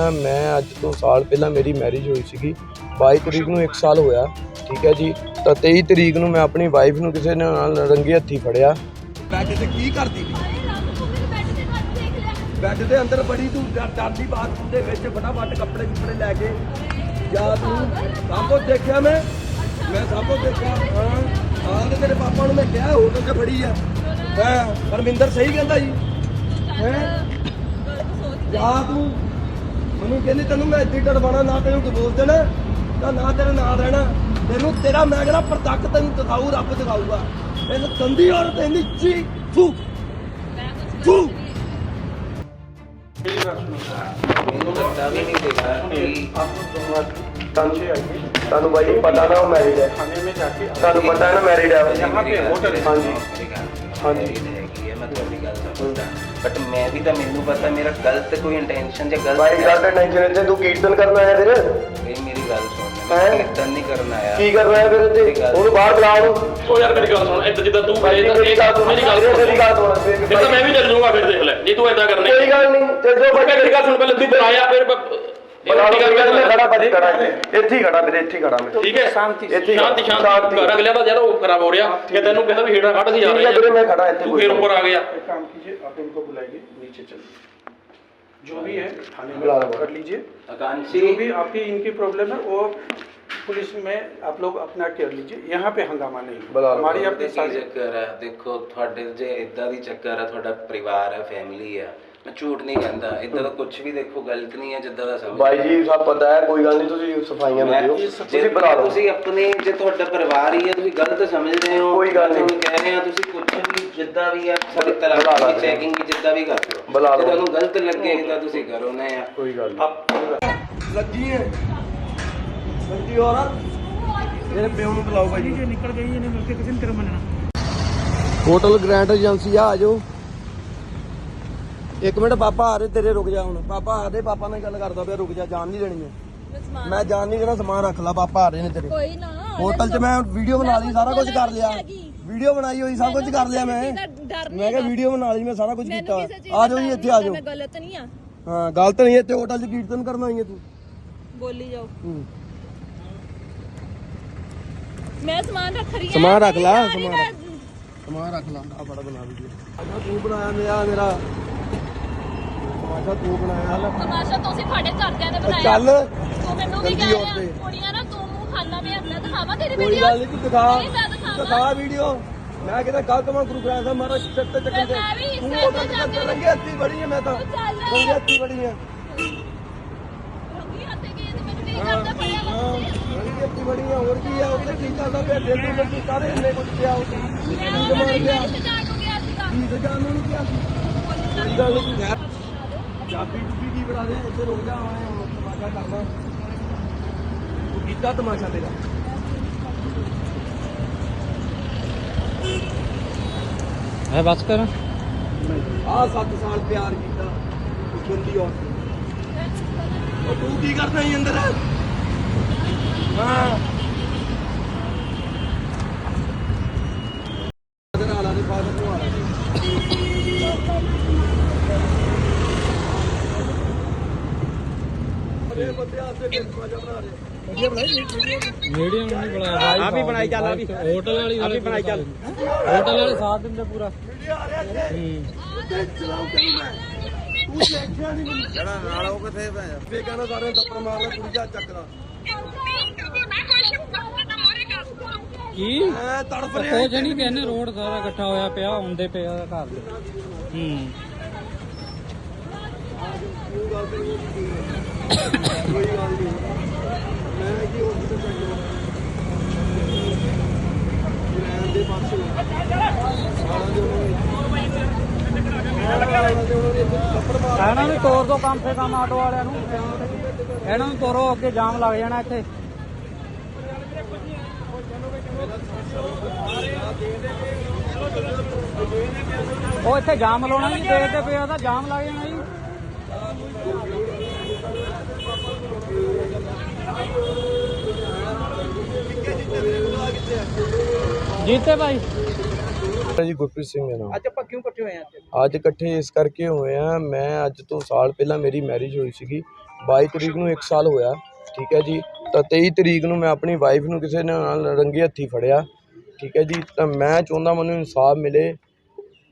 ਮੈਂ ਅੱਜ ਤੋਂ ਸਾਲ ਪਹਿਲਾਂ ਮੇਰੀ ਮੈਰਿਜ ਹੋਈ ਸੀਗੀ। 22 ਤਰੀਕ ਨੂੰ 1 ਸਾਲ ਹੋਇਆ ਠੀਕ ਹੈ ਜੀ। ਤਾਂ 23 ਤਰੀਕ ਨੂੰ ਮੈਂ ਆਪਣੀ ਵਾਈਫ ਨੂੰ ਕਿਸੇ ਨੇ ਨਾਲ ਰੰਗੇ ਹੱਥੀ ਫੜਿਆ। ਬੈੱਡ ਤੇ ਕੀ ਕਰਦੀ ਸੀ ਬੈੱਡ ਦੇ ਅੰਦਰ ਬੜੀ ਤੂੰ ਡਰ- ਡਰਦੀ ਬਾਤ ਦੇ ਵਿੱਚ ਫਟਾਫਟ ਕੱਪੜੇ ਕੁੱਪੜੇ ਲੈ ਕੇ ਜਾ ਤੂੰ ਸਭ ਕੁਝ ਦੇਖਿਆ ਮੈਂ? ਮੈਂ ਸਭ ਕੁਝ ਦੇਖਿਆ। ਹਾਂ ਹਾਂ ਤੇ ਤੇਰੇ ਪਾਪਾ ਨੂੰ ਮੈਂ ਕਿਹਾ ਹੋਟਲ 'ਚ ਫੜੀ ਆ। ਹਾਂ ਪਰਮਿੰਦਰ ਸਹੀ ਕਹਿੰਦਾ ਜੀ। ਹੈ? ਜਾ ਤੂੰ। ਉਹਨੂੰ ਕਹਿੰਦੀ ਤੈਨੂੰ ਮੈਂ ਇੱਦੀ ਟੜਵਾਣਾ ਨਾ ਤੈਨੂੰ ਡਿਵੋਰਸ ਦੇਣਾ ਤਾਂ ਨਾ ਤੇਰੇ ਨਾਲ ਰਹਿਣਾ। ਤੈਨੂੰ ਤੇਰਾ ਮੈਂ ਕਹਿੰਦਾ ਪ੍ਰਤੱਖ ਤੈਨੂੰ ਦਿਖਾਊ ਰੱਬ ਦਿਖਾਊਗਾ। ਇਹਨੂੰ ਗੰਦੀ ਔਰਤ ਇਹਦੀ ਜੀ ਫੂ। ਫੂ। ਤੁਹਾਨੂੰ ਬਾਈ ਪਤਾ ਨਾ ਉਹ ਮੈਰਿਡ ਹੈ। ਤੁਹਾਨੂੰ ਪਤਾ ਨਾ ਮੈਰਿਡ ਹੈ ਹਾਂਜੀ। ਹਾਂਜੀ। ਸਮਝਦਾ ਬਟ ਮੈਂ ਵੀ ਤਾਂ ਮੈਨੂੰ ਪਤਾ ਮੇਰਾ ਗਲਤ ਕੋਈ ਇੰਟੈਂਸ਼ਨ ਜਾਂ ਗਲਤ ਬਾਈ ਗੱਲ ਤਾਂ ਟੈਨਸ਼ਨ ਇੱਥੇ ਤੂੰ ਕੀਰਤਨ ਕਰਨ ਆਇਆ ਫਿਰ? ਇਹ ਮੇਰੀ ਗੱਲ ਸੁਣ ਮੈਂ ਹੈਂ? ਕੀਰਤਨ ਨਹੀਂ ਕਰਨ ਆਇਆ। ਕੀ ਕਰਨਾ ਹੈ ਫਿਰ ਇੱਥੇ? ਉਹਨੂੰ ਬਾਹਰ ਬੁਲਾ ਉਹਨੂੰ। ਉਹ ਯਾਰ ਮੇਰੀ ਗੱਲ ਸੁਣ ਏਦਾਂ ਜਿੱਦਾਂ ਤੂੰ ਬਾਈ ਕਰੇ ਮੇਰੀ ਗੱਲ ਸੁਣ। ਮੇਰੀ ਗੱਲ ਸੁਣ। ਮੇਰੀ ਗੱਲ ਸੁਣ ਫਿਰ ਤਾਂ ਮੈਂ ਵੀ ਚੱਲ ਜਾਊਂਗਾ ਫਿਰ ਦੇਖ ਲੈ। ਜੇ ਤੂੰ ਏਦਾਂ ਕਰਨੇ। ਕੋਈ ਗੱਲ ਨਹੀਂ ਤੇ ਜੋ ਪਰ ਮੇਰੀ ਗੱਲ ਸੁਣ ਪਹਿਲੇ ਤੂੰ ਬੁਲਾਇਆ ਫਿਰ ਬ- ਬਣਾਉਣ ਦੀ ਗੱਲ ਖੜਾ ਭਾਜੀ ਖੜਾ ਇੱਥੇ ਹੀ ਖੜਾ ਵੀਰੇ ਇੱਥੇ ਹੀ ਖੜਾ ਮੈਂ ਠੀਕ ਹੈ। ਸ਼ਾਂਤੀ ਸ਼ਾਂਤੀ ਸ਼ਾਂਤੀ। ਕਰ ਅਗਲੇ ਦਾ ਯਾਰ ਉਹ ਖਰਾਬ ਹੋ ਰਿਹਾ ਕਿ ਤੈਨੂੰ ਕਹਿੰਦਾ ਵੀ ਹੇਠਾਂ ਕੱਢ ਸੀ ਜਾ ਰਿਹਾ ਵੀਰੇ ਮੈਂ ਖੜਾ ਇੱਥੇ ਕੋਈ ਫਿਰ ਉੱਪਰ ਆ ਗਿਆ। एक काम कीजिए आप इनको बुलाइए नीचे चलिए जो भी है थाने में बुला रहा हूँ। कर लीजिए जो भी आपकी इनकी प्रॉब्लम है वो पुलिस में आप लोग अपना कर लीजिए यहाँ पे हंगामा नहीं बुला रहा हूँ। हमारी आपकी सारी ਚੱਕਰ ਹੈ। ਦੇਖੋ ਤੁਹਾਡੇ ਜੇ ਇਦਾਂ ਦੀ ਚੱਕਰ ਹੈ ਤੁਹਾਡਾ ਪਰਿਵਾਰ ਹੈ ਫੈਮਿਲੀ ਹੈ। ਝੂਠ ਨਹੀਂ ਕਹਿੰਦਾ ਇਦਾਂ ਦਾ ਕੁਝ ਵੀ ਦੇਖੋ ਗਲਤ ਨਹੀਂ ਹੈ ਜਿੱਦਾਂ ਦਾ ਸਮਝ ਬਾਈ ਜੀ ਸਭ ਪਤਾ ਹੈ ਕੋਈ ਗੱਲ ਨਹੀਂ ਤੁਸੀਂ ਸਫਾਈਆਂ ਨਾ ਦਿਓ। ਤੁਸੀਂ ਬਣਾ ਲਓ। ਤੁਸੀਂ ਆਪਣੇ ਜੇ ਤੁਹਾਡਾ ਪਰਿਵਾਰ ਹੀ ਹੈ ਤੁਸੀਂ ਗਲਤ ਸਮਝਦੇ ਹੋ ਕੋਈ ਗੱਲ ਨਹੀਂ। ਕਹਿ ਰਹੇ ਆ ਤੁਸੀਂ ਕੁਝ ਵੀ ਜਿੱਦਾਂ ਵੀ ਹੈ ਸਾਰੀ ਤਲਾਕ ਦੀ ਚੈਕਿੰਗ ਵੀ ਜਿੱਦਾਂ ਵੀ ਕਰ ਲਓ। ਬੁਲਾ ਲਓ ਤੁਹਾਨੂੰ ਗਲਤ ਲੱਗੇ ਤਾਂ ਤੁਸੀਂ ਕਰੋ ਨਾ ਯਾਰ ਕੋਈ ਗੱਲ ਨਹੀਂ। ਲੱਗੀ ਹੈ। ਲੱਗੀ ਔਰ ਮੇਰੇ ਪਿਓ ਨੂੰ ਬੁਲਾਓ ਭਾਈ। ਜੀ ਨਿਕਲ ਗਈ ਇਹਨੇ ਮਿਲ ਕੇ ਕਿਸੇ ਨੂੰ ਕਰ ਮੰਨਣਾ। ਹੋਟਲ ਗ੍ਰੈਂਡ ਏਜੰਸੀ ਆ ਆਜੋ ਇੱਕ ਮਿੰਟ ਪਾਪਾ ਆ ਰਹੇ ਤੇਰੇ ਰੁਕ ਜਾ ਹੁਣ। ਪਾਪਾ ਆ ਦੇ ਪਾਪਾ ਨਾਲ ਗੱਲ ਕਰਦਾ ਪਿਆ ਰੁਕ ਜਾ ਜਾਨ ਨਹੀਂ ਦੇਣੀ ਹੈ ਮੈਂ ਜਾਨ ਨਹੀਂ ਦੇਣਾ ਸਮਾਨ ਰੱਖ ਲਾ ਪਾਪਾ ਆ ਰਹੇ ਨੇ ਤੇਰੇ। ਕੋਈ ਨਾ ਹੋਟਲ 'ਚ ਮੈਂ ਵੀਡੀਓ ਬਣਾ ਲਈ ਸਾਰਾ ਕੁਝ ਕਰ ਲਿਆ। ਵੀਡੀਓ ਬਣਾਈ ਹੋਈ ਸਭ ਕੁਝ ਕਰ ਲਿਆ ਮੈਂ। ਮੈਂ ਕਿਹਾ ਵੀਡੀਓ ਬਣਾ ਲਈ ਮੈਂ ਸਾਰਾ ਕੁਝ ਕੀਤਾ। ਆ ਜਾਓ ਜੀ ਇੱਥੇ ਆ ਜਾਓ। ਮੈਂ ਗਲਤ ਨਹੀਂ ਆ। ਹਾਂ ਗਲਤ ਨਹੀਂ ਇੱਥੇ ਹੋਟਲ 'ਚ ਕੀਰਤਨ ਕਰਨ ਆਈ ਹੈ ਤੂੰ। ਬੋਲੀ ਜਾਓ। ਹੂੰ। ਮੈਂ ਸਮਾਨ ਰੱਖ ਰਹੀ ਹਾਂ ਸਮਾਨ ਰੱਖ ਲਾ, ਸਮਾਨ ਸਮਾਨ ਰੱਖ ਲਾ ਆ ਬੜਾ ਬਣਾ ਵੀਡੀਓ ਤੂੰ ਬਣਾਇਆ ਮੇਰਾ ਮੇਰਾ ਤਮਾਸ਼ਾ ਤੂੰ ਬਣਾਇਆ ਲੈ ਤਮਾਸ਼ਾ ਤੁਸੀਂ ਤੁਹਾਡੇ ਘਰਦਿਆਂ ਨੇ ਬਣਾਇਆ। ਚੱਲ ਤੂੰ ਮੈਨੂੰ ਵੀ ਕਹਿ ਰਿਹਾ। ਕੁੜੀਆਂ ਨਾ ਤੂੰ ਮੂੰਹ ਖਾਣਾ ਮੈਂ ਆਪਣਾ ਦਿਖਾਵਾਂ ਤੇਰੀ ਕੋਈ ਵੀਡੀਓ ਗੱਲ ਨਹੀਂ ਤੂੰ ਦਿਖਾ ਦਿਖਾ ਵੀਡੀਓ ਮੈਂ ਕਿਤੇ ਗਲਤ ਮੈਂ ਗੁਰੂ ਗ੍ਰੰਥ ਸਾਹਿਬ ਮਹਾਰਾਜ ਸਿਰ ਤੇ ਤੇ ਮੈਂ ਵੀ ਤੂੰ ਤੇ 'ਚ ਚੱਕਰ- ਰੰਗੇ ਹੱਥੀ ਬੜੀ ਹੈ ਮੈਂ ਤਾਂ। ਤੂੰ। ਰੰਗੇ ਹੱਥੀ ਬੜੀ ਹੈ ਤੇ ਹੱਥੀ ਬੜੀ ਹੈ ਹੋਰ ਕੀ ਹੈ ਉੱਥੇ ਕੀ ਚੱਲਦਾ ਪਿਆ? ਦਿਲ ਨੂੰ ਲੱਗੀ ਸਾਰੇ ਇੰਨੇ ਕੁਝ ਪਿਆ ਉੱਥੇ? ਕੀ ਮੈਂ ਉਹਨਾਂ ਨੂੰ ਜਾਣ ਨੂੰ ਗਿਆ ਸੀਗਾ। ਕੀ ਤੇ ਜਾਣ ਨੂੰ ਕਿਹਾ? ਕੋਈ ਗੱਲ ਨਹੀਂ ਚਾਬੀ ਚੁਬੀ ਕੀ ਬਣਾ ਦੇ ਇੱਥੇ ਰੁਕ ਜਾ ਆਏ ਤਮਾਸ਼ਾ ਕਰਨਾ। ਤੂੰ ਕੀਤਾ ਤਮਾਸ਼ਾ ਤੇਰਾ? ਹੈ ਬਸ ਕਰ। ਆ 7 ਸਾਲ ਪਿਆਰ ਕੀਤਾ ਉਸ ਬੰਦੀ ਔਰਤ ਉਹ ਤੂੰ ਕੀ ਕਰਦਾ ਹੀ ਅੰਦਰ? ਹਾਂ ਅਦਰ ਆਲਾ ਦੇ ਫਾਦਰ ਨੂੰ ਆਲਾ ਅਰੇ ਬੰਦੇ ਆਸੇ ਕੇ ਸਮਾਜਾ ਬਣਾ ਰਹੇ ਮੀਡੀਅਮ ਨਹੀਂ ਬਣਾਇਆ ਆ ਵੀ ਬਣਾਈ ਚੱਲ ਆ ਵੀ ਹੋਟਲ ਵਾਲੀ ਆ ਵੀ ਬਣਾਈ ਚੱਲ। ਹੋਟਲ ਵਾਲੇ ਸਾਥ ਦਿੰਦੇ ਪੂਰਾ। ਵੀਡੀਓ ਆ ਰਿਹਾ ਇੱਥੇ ਤੇ ਚਲਾਉ ਤੈਨੂੰ ਮੈਂ ਤੂੰ ਦੇਖਿਆ ਨਹੀਂ ਮੈਨੂੰ ਜਿਹੜਾ ਨਾਲ ਉਹ ਕਿੱਥੇ ਪੈ ਬੇਗਾਨਾ ਸਾਰੇ ਦੱਪੜ ਮਾਰ ਲੈ ਕੁੜੀ ਜਾ ਚੱਕਦਾ ਕੀ? ਐ ਤੜਫ ਰਿਹਾ ਕੁਝ ਨਹੀਂ ਕਹਿੰਦੇ ਰੋਡ ਸਾਰਾ ਇਕੱਠਾ ਹੋਇਆ ਪਿਆ ਹੁੰਦੇ ਪਿਆ ਘਰ ਦੇ। ਹੂੰ। ਕੋਈ ਗੱਲ ਨਹੀਂ ਕੋਈ ਗੱਲ ਨਹੀਂ ਮੈਂ ਕੀ ਹੋ ਕਿਤੇ ਚੱਲ ਦੇ ਪਾਸੇ ਇਹਨਾਂ ਨੂੰ ਤੋਰ ਦੋ ਕੰਮ ਸੇ ਕੰਮ ਆਟੋ ਵਾਲਿਆਂ ਨੂੰ। ਇਹਨਾਂ ਨੂੰ ਤੋਰੋ, ਅੱਗੇ ਜਾਮ ਲੱਗ ਜਾਣਾ ਇੱਥੇ। ਉਹ ਇੱਥੇ ਜਾਮ ਲਾਉਣਾ ਜੀ ਦੇਖਦੇ ਪਿਆ ਤਾਂ ਜਾਮ ਲੱਗ ਜਾਣਾ ਜੀ। ਜੀਤੇ ਭਾਈ। ਜੀ ਗੁਰਪ੍ਰੀਤ ਸਿੰਘ ਹੈ ਨਾਮ ਅੱਜ ਆਪਾਂ ਕਿਉਂ ਇਕੱਠੇ ਹੋਏ ਆ ਅੱਜ? ਇਕੱਠੇ ਇਸ ਕਰਕੇ ਹੋਏ ਆ ਮੈਂ ਅੱਜ ਤੋਂ ਸਾਲ ਪਹਿਲਾਂ ਮੇਰੀ ਮੈਰਿਜ ਹੋਈ ਸੀਗੀ। 22 ਤਰੀਕ ਨੂੰ 1 ਸਾਲ ਹੋਇਆ ਠੀਕ ਹੈ ਜੀ? ਤਾਂ 23 ਤਰੀਕ ਨੂੰ ਮੈਂ ਆਪਣੀ ਵਾਈਫ ਨੂੰ ਕਿਸੇ ਨੇ ਨਾਲ ਰੰਗੇ ਹੱਥੀ ਫੜਿਆ ਠੀਕ ਹੈ ਜੀ? ਤਾਂ ਮੈਂ ਚਾਹੁੰਦਾ ਮੈਨੂੰ ਇਨਸਾਫ ਮਿਲੇ।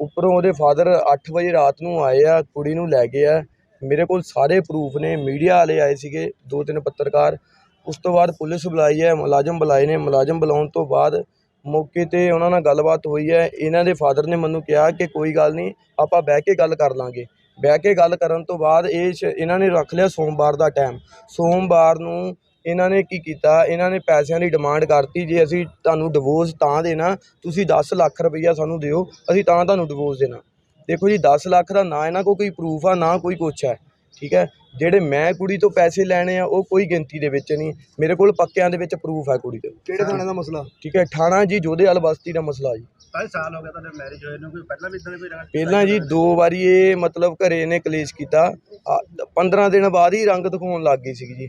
ਉੱਪਰੋਂ ਉਹਦੇ ਫਾਦਰ 8 ਵਜੇ ਰਾਤ ਨੂੰ ਆਏ ਆ ਕੁੜੀ ਨੂੰ ਲੈ ਗਏ ਆ। ਮੇਰੇ ਕੋਲ ਸਾਰੇ ਪ੍ਰੂਫ ਨੇ ਮੀਡੀਆ ਵਾਲੇ ਆਏ ਸੀਗੇ, ਦੋ ਤਿੰਨ ਪੱਤਰਕਾਰ। ਉਸ ਤੋਂ ਬਾਅਦ ਪੁਲਿਸ ਬੁਲਾਈ ਹੈ, ਮੁਲਾਜ਼ਮ ਬੁਲਾਏ ਨੇ। ਮੁਲਾਜ਼ਮ ਬੁਲਾਉਣ ਤੋਂ ਬਾਅਦ ਮੌਕੇ ਤੇ ਉਹਨਾਂ ਨਾਲ ਗੱਲਬਾਤ ਹੋਈ ਹੈ। ਇਹਨਾਂ ਦੇ ਫਾਦਰ ਨੇ ਮੈਨੂੰ ਕਿਹਾ ਕਿ ਕੋਈ ਗੱਲ ਨਹੀਂ, ਆਪਾਂ ਬਹਿ ਕੇ ਗੱਲ ਕਰ ਲਾਂਗੇ। ਬਹਿ ਕੇ ਗੱਲ ਕਰਨ ਤੋਂ ਬਾਅਦ ਇਹ ਸ਼- ਇਹਨਾਂ ਨੇ ਰੱਖ ਲਿਆ ਸੋਮਵਾਰ ਦਾ ਟਾਈਮ ਸੋਮਵਾਰ ਨੂੰ ਇਹਨਾਂ ਨੇ ਕੀ ਕੀਤਾ? ਇਹਨਾਂ ਨੇ ਪੈਸਿਆਂ ਦੀ ਡਿਮਾਂਡ ਕਰਤੀ ਜੇ ਅਸੀਂ ਤੁਹਾਨੂੰ ਡਿਵੋਰਸ ਤਾਂ ਦੇਣਾ, ਤੁਸੀਂ 10 ਲੱਖ ਰੁਪਈਆ ਸਾਨੂੰ ਦਿਓ, ਅਸੀਂ ਤਾਂ ਤੁਹਾਨੂੰ ਡਿਵੋਰਸ ਦੇਣਾ। ਦੇਖੋ ਜੀ 10 ਲੱਖ ਦਾ ਨਾ ਇਹਨਾਂ ਕੋਲ ਕੋਈ ਪ੍ਰੂਫ ਆ ਨਾ ਕੋਈ ਕੁਛ ਹੈ ਠੀਕ ਹੈ? ਜਿਹੜੇ ਮੈਂ ਕੁੜੀ ਤੋਂ ਪੈਸੇ ਲੈਣੇ ਆ ਉਹ ਕੋਈ ਗਿਣਤੀ ਦੇ ਵਿੱਚ ਨਹੀਂ। ਮੇਰੇ ਕੋਲ ਪੱਕਿਆਂ ਦੇ ਵਿੱਚ ਪ੍ਰੂਫ ਹੈ ਕੁੜੀ ਦੇ। ਕਿਹੜੇ ਥਾਣੇ ਦਾ ਮਸਲਾ? ਠੀਕ ਹੈ ਠਾਣਾ ਜੀ ਜੋਧੇਵਾਲ ਬਸਤੀ ਦਾ ਮਸਲਾ ਜੀ। ਕਾਹ ਸਾਲ ਹੋ ਗਿਆ ਤੁਹਾਡੇ ਮੈਰਿਜ ਹੋਏ ਨੂੰ ਕੋਈ ਪਹਿਲਾਂ ਵੀ ਇਦਾਂ ਦੇ ਕੋਈ ਰੰਗ ਪਹਿਲਾਂ ਜੀ ਦੋ ਵਾਰੀ ਇਹ ਮਤਲਬ ਘਰੇ ਇਹਨੇ ਕਲੇਸ਼ ਕੀਤਾ। 15 ਦਿਨ ਬਾਅਦ ਹੀ ਰੰਗ ਦਿਖਾਉਣ ਲੱਗ ਗਈ ਸੀ ਜੀ।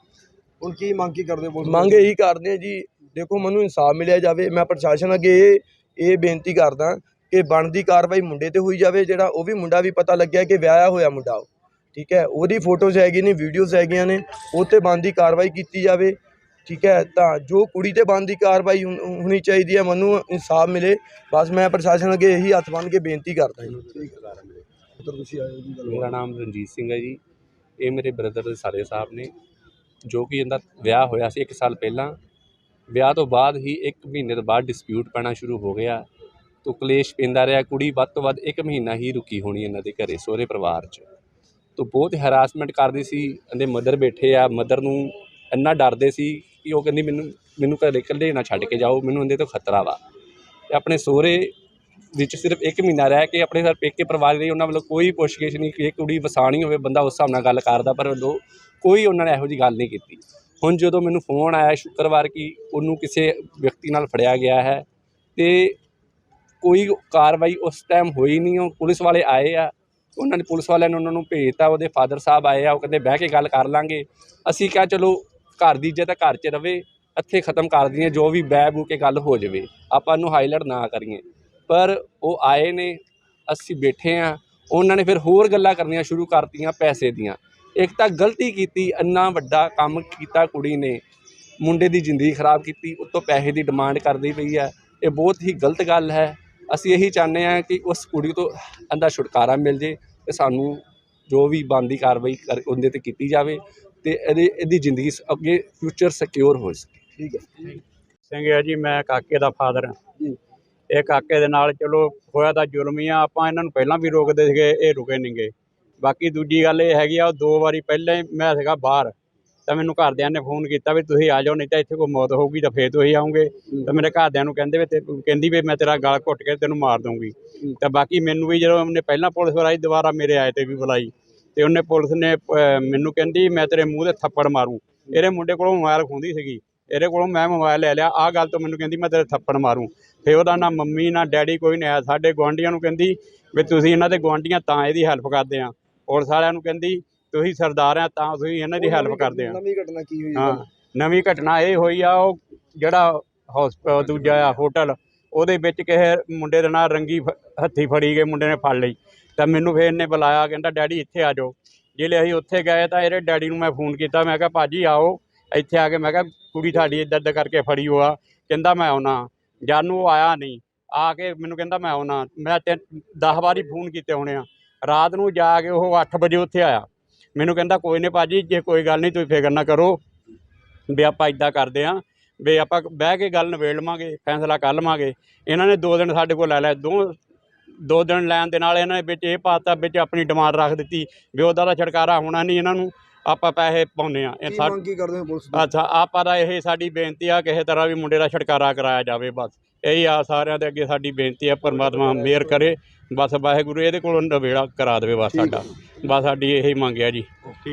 ਹੁਣ ਕੀ ਮੰਗ ਕੀ ਕਰਦੇ ਹੋ ਪੁਲਿਸ ਮੰਗ ਇਹੀ ਕਰਦੇ ਆ ਜੀ ਦੇਖੋ ਮੈਨੂੰ ਇਨਸਾਫ ਮਿਲਿਆ ਜਾਵੇ ਮੈਂ ਪ੍ਰਸ਼ਾਸਨ ਅੱਗੇ ਇਹ ਇਹ ਬੇਨਤੀ ਕਰਦਾ ਕਿ ਬਣਦੀ ਕਾਰਵਾਈ ਮੁੰਡੇ ਤੇ ਹੋਈ ਜਾਵੇ ਜਿਹੜਾ ਉਹ ਵੀ ਮੁੰਡਾ ਵੀ ਪਤਾ ਲੱਗਿਆ ਕਿ ਵਿਆਹਿਆ ਹੋਇਆ ਮੁੰਡਾ ਉਹ ਠੀਕ ਹੈ? ਉਹਦੀ ਫੋਟੋਜ਼ ਹੈਗੀਆਂ ਨੇ ਵੀਡੀਓਜ਼ ਹੈਗੀਆਂ ਨੇ ਉਹ 'ਤੇ ਬਣਦੀ ਕਾਰਵਾਈ ਕੀਤੀ ਜਾਵੇ ਠੀਕ ਹੈ? ਤਾਂ ਜੋ ਕੁੜੀ ਤੇ ਬਣਦੀ ਕਾਰਵਾਈ ਹੋਣ- ਚਾਹੀਦੀ ਹੈ ਮੈਨੂੰ ਇਨਸਾਫ ਮਿਲੇ ਬਸ ਮੈਂ ਪ੍ਰਸ਼ਾਸਨ ਅੱਗੇ ਇਹੀ ਹੱਥ ਬੰਨ੍ਹ ਕੇ ਬੇਨਤੀ ਕਰਦਾ ਜੀ। ਉੱਤਰ ਤੁਸੀਂ ਆਏ ਹੋ ਜੀ ਗੱਲ ਮੇਰਾ ਨਾਮ ਰਣਜੀਤ ਸਿੰਘ ਹੈ ਜੀ ਇਹ ਮੇਰੇ ਬ੍ਰਦਰ ਦੇ ਸਾਰੇ ਸਾਹਿਬ ਨੇ ਜੋ ਕਿ ਇਹਦਾ ਵਿਆਹ ਹੋਇਆ ਸੀ 1 ਸਾਲ ਪਹਿਲਾਂ, ਵਿਆਹ ਤੋਂ ਬਾਅਦ ਹੀ 1 ਮਹੀਨੇ ਤੋਂ ਬਾਅਦ ਡਿਸਪਿਊਟ ਪੈਣਾ ਸ਼ੁਰੂ ਹੋ ਗਿਆ। ਤੋ ਕਲੇਸ਼ ਪੈਂਦਾ ਰਿਹਾ, ਕੁੜੀ ਵੱਧ ਤੋਂ ਵੱਧ 1 ਮਹੀਨਾ ਹੀ ਰੁਕੀ ਹੋਣੀ ਇਹਨਾਂ ਦੇ ਘਰੇ, ਸਹੁਰੇ ਪਰਿਵਾਰ 'ਚ। ਤੋ ਬਹੁਤ ਹਰਾਸਮੈਂਟ ਕਰਦੀ ਸੀ ਇਹਦੇ ਮਦਰ ਬੈਠੇ ਆ ਮਦਰ ਨੂੰ ਇੰਨਾ ਡਰਦੇ ਸੀ ਕਿ ਉਹ ਕਹਿੰਦੀ ਮੈਨੂੰ ਮੈਨੂੰ ਘਰੇ ਇਕੱਲੇ ਨਾ ਛੱਡ ਕੇ ਜਾਓ, ਮੈਨੂੰ ਇਹਦੇ ਤੋਂ ਖਤਰਾ ਵਾ। ਤੇ ਆਪਣੇ ਸਹੁਰੇ ਵਿੱਚ ਸਿਰਫ 1 ਮਹੀਨਾ ਰਹਿ ਕੇ ਆਪਣੇ ਸਰ ਪੇਕੇ ਪਰਿਵਾਰ ਲਈ ਉਹਨਾਂ ਵੱਲੋਂ ਕੋਈ ਪੁੱਛਗਿੱਛ ਨਹੀਂ ਕਿ ਇਹ ਕੁੜੀ ਵਸਾਣੀ ਹੋਵੇ, ਬੰਦਾ ਉਸ ਹਿਸਾਬ ਨਾਲ ਗੱਲ ਕਰਦਾ, ਪਰ ਵੱਲੋਂ ਕੋਈ ਉਹਨਾਂ ਨੇ ਇਹੋ ਜੀ ਗੱਲ ਨਹੀਂ ਕੀਤੀ। ਹੁਣ ਜਦੋਂ ਮੈਨੂੰ ਫੋਨ ਆਇਆ ਸ਼ੁੱਕਰਵਾਰ ਕਿ ਉਹਨੂੰ ਕਿਸੇ ਵਿਅਕਤੀ ਨਾਲ ਫੜਿਆ ਗਿਆ ਹੈ ਤੇ ਕੋਈ ਕਾਰਵਾਈ ਉਸ ਟਾਈਮ ਹੋਈ ਨਹੀਂ, ਉਹ ਪੁਲਿਸ ਵਾਲੇ ਆਏ ਆ, ਉਹਨਾਂ ਨੇ ਪੁਲਿਸ ਵਾਲਿਆਂ ਨੇ ਉਹਨਾਂ ਨੂੰ ਭੇਜਤਾ, ਉਹਦੇ ਫਾਦਰ ਸਾਹਿਬ ਆਏ ਆ, ਉਹ ਕਹਿੰਦੇ ਬਹਿ ਕੇ ਗੱਲ ਕਰ ਲਾਂਗੇ। ਅਸੀਂ ਕਿਹਾ ਚਲੋ ਘਰ ਦੀ ਇੱਜ਼ਤ ਘਰ 'ਚ ਰਵੇ, ਇੱਥੇ ਖਤਮ ਕਰ ਦਈਏ, ਜੋ ਵੀ ਬਹਿ ਬੂ ਕੇ ਗੱਲ ਹੋ ਜਾਵੇ, ਆਪਾਂ ਨੂੰ ਹਾਈਲਾਈਟ ਨਾ ਕਰੀਏ। ਪਰ ਉਹ ਆਏ ਨੇ, ਅਸੀਂ ਬੈਠੇ ਆ, ਉਹਨਾਂ ਨੇ ਫਿਰ ਹੋਰ ਗੱਲਾਂ ਕਰਨੀਆਂ ਸ਼ੁਰੂ ਕਰਤੀਆਂ ਪੈਸੇ ਦੀਆਂ। ਇੱਕ ਤਾਂ ਗਲਤੀ ਕੀਤੀ ਇੰਨਾ ਵੱਡਾ ਕੰਮ ਕੀਤਾ ਕੁੜੀ ਨੇ। ਮੁੰਡੇ ਦੀ ਜ਼ਿੰਦਗੀ ਖਰਾਬ ਕੀਤੀ ਉੱਤੋਂ ਪੈਸੇ ਦੀ ਡਿਮਾਂਡ ਕਰਦੀ ਪਈ ਹੈ। ਇਹ ਬਹੁਤ ਹੀ ਗਲਤ ਗੱਲ ਹੈ। ਅਸੀਂ ਇਹੀ ਚਾਹੁੰਦੇ ਹਾਂ ਕਿ ਉਸ ਕੁੜੀ ਤੋਂ ਇਹਦਾ ਛੁਟਕਾਰਾ ਮਿਲ ਜੇ ਤੇ ਸਾਨੂੰ ਜੋ ਵੀ ਬਣਦੀ ਕਾਰਵਾਈ ਕਰ ਉਹਦੇ ਤੇ ਕੀਤੀ ਜਾਵੇ ਤੇ ਇਹਦੀ ਇਹਦੀ ਜ਼ਿੰਦਗੀ ਅੱਗੇ ਫਿਊਚਰ ਸਿਕਿਉਰ ਹੋ ਸਕੇ। ਠੀਕ ਹੈ। ਸਿੰਘ ਹੈ ਜੀ ਮੈਂ ਕਾਕੇ ਦਾ ਫਾਦਰ ਹਾਂ। ਇਹ ਕਾਕੇ ਦੇ ਨਾਲ ਚਲੋ ਹੋਇਆ ਤਾਂ ਜ਼ੁਲਮ ਹੀ ਆ। ਆਪਾਂ ਇਹਨਾਂ ਨੂੰ ਪਹਿਲਾਂ ਵੀ ਰੋਕਦੇ ਸੀਗੇ ਇਹ ਰੁਕੇ ਨਹੀਂਗੇ ਬਾਕੀ ਦੂਜੀ ਗੱਲ ਇਹ ਹੈਗੀ ਆ ਉਹ ਦੋ ਵਾਰੀ ਪਹਿਲਾਂ ਹੀ ਮੈਂ ਸੀਗਾ ਬਾਹਰ। ਤਾਂ ਮੈਨੂੰ ਘਰਦਿਆਂ ਨੇ ਫੋਨ ਕੀਤਾ ਵੀ ਤੁਸੀਂ ਆ ਜਾਓ ਨਹੀਂ ਤਾਂ ਇੱਥੇ ਕੋਈ ਮੌਤ ਹੋਊਗੀ ਤਾਂ ਫੇਰ ਤੁਸੀਂ ਆਉਂਗੇ ਤਾਂ ਮੇਰੇ ਘਰਦਿਆਂ ਨੂੰ ਕਹਿੰਦੇ ਵੀ ਤੇ ਕਹਿੰਦੀ ਵੀ ਮੈਂ ਤੇਰਾ ਗਲ ਘੁੱਟ ਕੇ ਤੈਨੂੰ ਮਾਰ ਦਊਂਗੀ। ਤਾਂ ਬਾਕੀ ਮੈਨੂੰ ਵੀ ਜਦੋਂ ਉਹਨੇ ਪਹਿਲਾਂ ਪੁਲਿਸ ਬੁਲਾਈ ਦੁਬਾਰਾ ਮੇਰੇ ਆਏ ਤੇ ਵੀ ਬੁਲਾਈ। ਤੇ ਉਹਨੇ ਪੁਲਿਸ ਨੇ ਮੈਨੂੰ ਕਹਿੰਦੀ ਮੈਂ ਤੇਰੇ ਮੂੰਹ ਤੇ ਥੱਪੜ ਮਾਰੂੰ। ਇਹਦੇ ਮੁੰਡੇ ਕੋਲੋਂ ਮੋਬਾਈਲ ਖੁੰਦੀ ਸੀਗੀ। ਇਹਦੇ ਕੋਲੋਂ ਮੈਂ ਮੋਬਾਈਲ ਲੈ ਲਿਆ। ਆਹ ਗੱਲ ਤੋਂ ਮੈਨੂੰ ਕਹਿੰਦੀ ਮੈਂ ਤੇਰੇ ਥੱਪੜ ਮਾਰੂੰ। ਫੇ ਉਹਦਾ ਨਾ ਮੰਮੀ ਨਾ ਡੈਡੀ ਕੋਈ ਨਹੀਂ ਆਇਆ। ਸਾਡੇ ਗੁਆਂਢੀਆਂ ਨੂੰ ਕਹਿੰਦੀ ਵੀ ਤੁਸੀਂ ਇਹਨਾਂ ਦੇ ਗੁਆਂਢੀਆਂ ਤਾਂ ਇਹਦੀ ਹੈਲਪ ਕਰਦੇ ਆ। ਪੁਲਿਸ ਵਾਲਿਆਂ ਨੂੰ ਕਹਿੰਦੀ ਤੁਸੀਂ ਸਰਦਾਰ ਆ ਤਾਂ ਤੁਸੀਂ ਇਹਨਾਂ ਦੀ ਹੈਲਪ ਕਰਦੇ ਆ ਨਵੀਂ ਘਟਨਾ ਕੀ ਹੋਈ ਹਾਂ ਨਵੀਂ ਘਟਨਾ ਇਹ ਹੋਈ ਆ ਉਹ ਜਿਹੜਾ ਹਸਪ ਦੂਜਾ ਆ ਹੋਟਲ ਉਹਦੇ ਵਿੱਚ ਕਿਸੇ ਮੁੰਡੇ ਦੇ ਨਾਲ ਰੰਗੀ ਹੱਥੀ ਫੜੀ ਗਏ ਮੁੰਡੇ ਨੇ ਫੜ ਲਈ। ਤਾਂ ਮੈਨੂੰ ਫੇਰ ਇਹਨੇ ਬੁਲਾਇਆ ਕਹਿੰਦਾ ਡੈਡੀ ਇੱਥੇ ਆ ਜਾਓ। ਜਿਹੜੇ ਅਸੀਂ ਉੱਥੇ ਗਏ ਤਾਂ ਇਹਦੇ ਡੈਡੀ ਨੂੰ ਮੈਂ ਫੋਨ ਕੀਤਾ ਮੈਂ ਕਿਹਾ ਭਾਜੀ ਆਓ ਇੱਥੇ ਆ ਕੇ। ਮੈਂ ਕਿਹਾ ਕੁੜੀ ਤੁਹਾਡੀ ਇੱਦਾਂ ਇੱਦਾਂ ਕਰਕੇ ਫੜੀ ਹੋਆ। ਕਹਿੰਦਾ ਮੈਂ ਆਉਣਾ। ਜਾਨੂੰ ਉਹ ਆਇਆ ਨਹੀਂ। ਆ ਕੇ ਮੈਨੂੰ ਕਹਿੰਦਾ ਮੈਂ ਆਉਣਾ। ਮੈਂ ਤੇ 10 ਵਾਰੀ ਫੋਨ ਕੀਤੇ ਹੋਣੇ ਆ। ਰਾਤ ਨੂੰ ਜਾ ਕੇ ਉਹ 8 ਵਜੇ ਉੱਥੇ ਆਇਆ। ਮੈਨੂੰ ਕਹਿੰਦਾ ਕੋਈ ਨਹੀਂ ਭਾਜੀ ਜੇ ਕੋਈ ਗੱਲ ਨਹੀਂ ਤੁਸੀਂ ਫਿਕਰ ਨਾ ਕਰੋ ਵੀ ਆਪਾਂ ਇਦਾਂ ਕਰਦੇ ਆਂ ਵੀ ਆਪਾਂ ਬਹਿ ਕੇ ਗੱਲ ਨਿਬੇੜ ਲਵਾਂਗੇ ਫੈਸਲਾ ਕਰ ਲਵਾਂਗੇ। ਇਹਨਾਂ ਨੇ ਦੋ ਦਿਨ ਸਾਡੇ ਕੋਲ ਲੈ ਲਿਆ। ਦੋ ਦੋ ਦਿਨ ਲੈਣ ਦੇ ਨਾਲ ਇਹਨਾਂ ਨੇ ਵਿੱਚ ਇਹ ਪਾਤਾ ਵਿੱਚ ਆਪਣੀ ਡਿਮਾਂਡ ਰੱਖ ਦਿੱਤੀ ਵੀ ਉਹਦਾ ਦਾ ਛੁਟਕਾਰਾ ਹੋਣਾ ਨਹੀਂ ਇਹਨਾਂ ਨੂੰ ਆਪਾਂ ਪੈਸੇ ਪਾਉਂਦੇ ਆ। ਇਹ ਕੀ ਸਾ- ਮੰਗ ਕੀ ਕਰਦੇ ਹੋ ਪੁਲਿਸ ਤੋਂ? ਅੱਛਾ ਆਪਾਂ ਦਾ ਇਹ ਸਾਡੀ ਬੇਨਤੀ ਆ ਕਿਸੇ ਤਰ੍ਹਾਂ ਵੀ ਮੁੰਡੇ ਦਾ ਛੁਟਕਾਰਾ ਕਰਾਇਆ ਜਾਵੇ ਬਸ। ਇਹੀ ਆ ਸਾਰਿਆਂ ਦੇ ਅੱਗੇ ਸਾਡੀ ਬੇਨਤੀ ਆ ਪਰਮਾਤਮਾ ਮਿਹਰ ਕਰੇ। ਬਸ ਵਾਹਿਗੁਰੂ, ਇਹਦੇ ਕੋਲੋਂ ਨਵੇੜਾ ਕਰਾ ਦੇਵੇ ਬਸ ਸਾਡਾ। ਬਸ ਸਾਡੀ ਇਹੀ ਮੰਗ ਆ ਜੀ।